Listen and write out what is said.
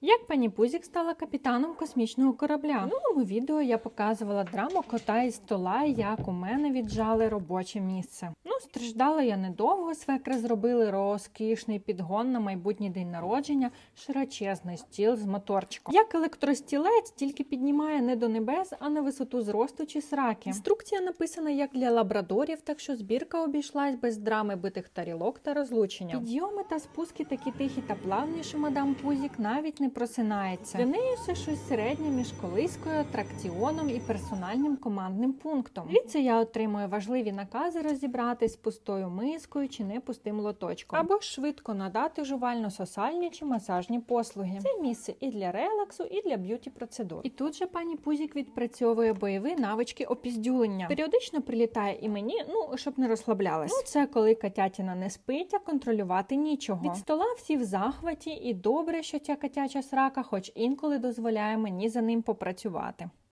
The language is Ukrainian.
Як пані Пузік стала капітаном космічного корабля? В минулому відео я показувала драму кота із стола, як у мене віджали робоче місце. Ну, страждала я недовго. Свекри зробили розкішний підгон на майбутній день народження, широчезний стіл з моторчиком. Як електростілець, тільки піднімає не до небес, а на висоту зросту чи сраки. Інструкція написана як для лабрадорів, так що збірка обійшлась без драми битих тарілок та розлучення. Підйоми та спуски такі тихі та плавні, що мадам Пузік навіть не просинається. Для неї все щось середнє між колискою, атракціоном і персональним командним пунктом. Звідси я отримую важливі накази розібратись пустою мискою чи не пустим лоточком, або швидко надати жувально-сосальні чи масажні послуги. Це місце і для релаксу, і для б'юті процедур. І тут же пані Пузік відпрацьовує бойові навички опіздюлення. Періодично прилітає і мені, ну щоб не розслаблялась. Ну це коли котятіна не спить, а контролювати нічого. Від стола всі в захваті, і добре, що ця котяча срака, хоч інколи дозволяє мені за ним попрацювати.